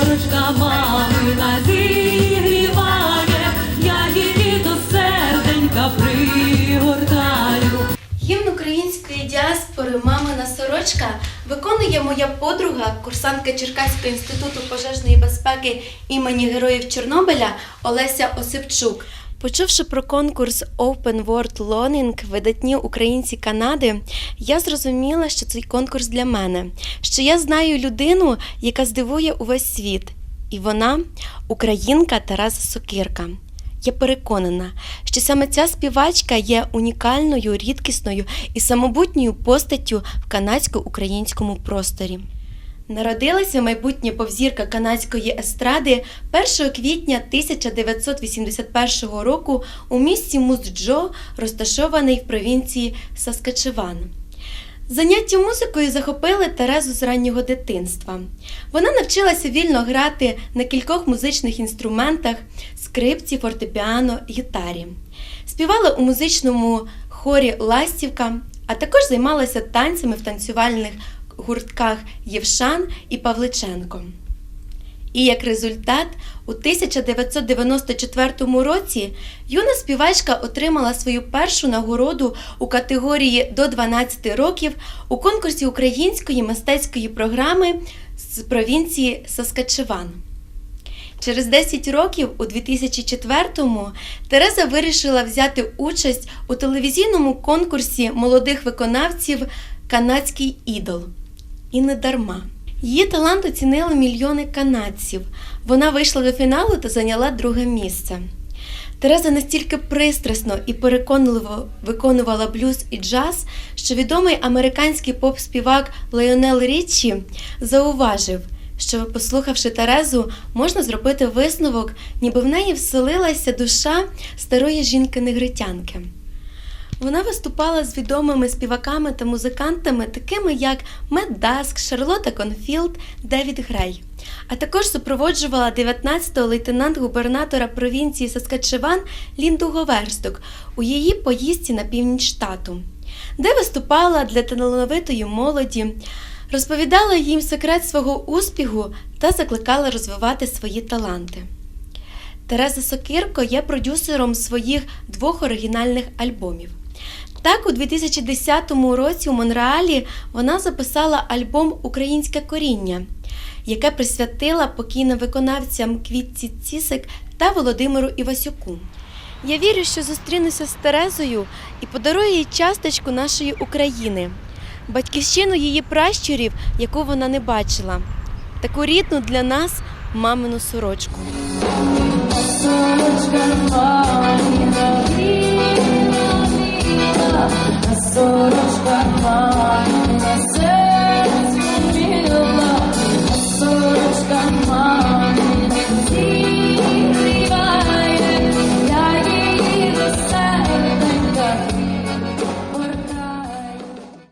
Ручка мами надігріває, я її до серденька пригортаю. Гімн української діаспори Мамина сорочка виконує моя подруга, курсантка Черкаського інституту пожежної безпеки імені Героїв Чорнобиля Олеся Осипчук. Почувши про конкурс Open World Learning видатні українці Канади, я зрозуміла, що цей конкурс для мене, що я знаю людину, яка здивує увесь світ, і вона українка Тараса Сокирка. Я переконана, що саме ця співачка є унікальною, рідкісною і самобутньою постаттю в канадсько-українському просторі. Народилася майбутня повзірка канадської естради 1 квітня 1981 року у місті Музджо, розташований в провінції Саскачеван. Заняття музикою захопили Терезу з раннього дитинства. Вона навчилася вільно грати на кількох музичних інструментах скрипці, фортепіано, гітарі. Співала у музичному хорі Ластівка, а також займалася танцями в танцювальних гуртках Євшан і Павличенко. І як результат, у 1994 році юна співачка отримала свою першу нагороду у категорії до 12 років у конкурсі української мистецької програми з провінції Саскачеван. Через 10 років, у 2004-му, Тереза вирішила взяти участь у телевізійному конкурсі молодих виконавців Канадський ідол. І не дарма. Її талант оцінили мільйони канадців. Вона вийшла до фіналу та зайняла друге місце. Тереза настільки пристрасно і переконливо виконувала блюз і джаз, що відомий американський поп-співак Леонел Річчі зауважив, що, послухавши Терезу, можна зробити висновок, ніби в неї вселилася душа старої жінки-негритянки. Вона виступала з відомими співаками та музикантами, такими як Мед Даск, Шарлота Конфілд, Девід Грей. А також супроводжувала 19-го лейтенант-губернатора провінції Саскачеван Лінду Говерсток у її поїздці на північ штату, де виступала для талановитої молоді, розповідала їм секрет свого успіху та закликала розвивати свої таланти. Тереза Сокирко є продюсером своїх двох оригінальних альбомів. Так, у 2010 році у Монреалі вона записала альбом Українське коріння, яке присвятила покійним виконавцям Квітці Цісик та Володимиру Івасюку. Я вірю, що зустрінуся з Терезою і подарую їй часточку нашої України, батьківщину її пращурів, яку вона не бачила, таку рідну для нас мамину сорочку. Сорочка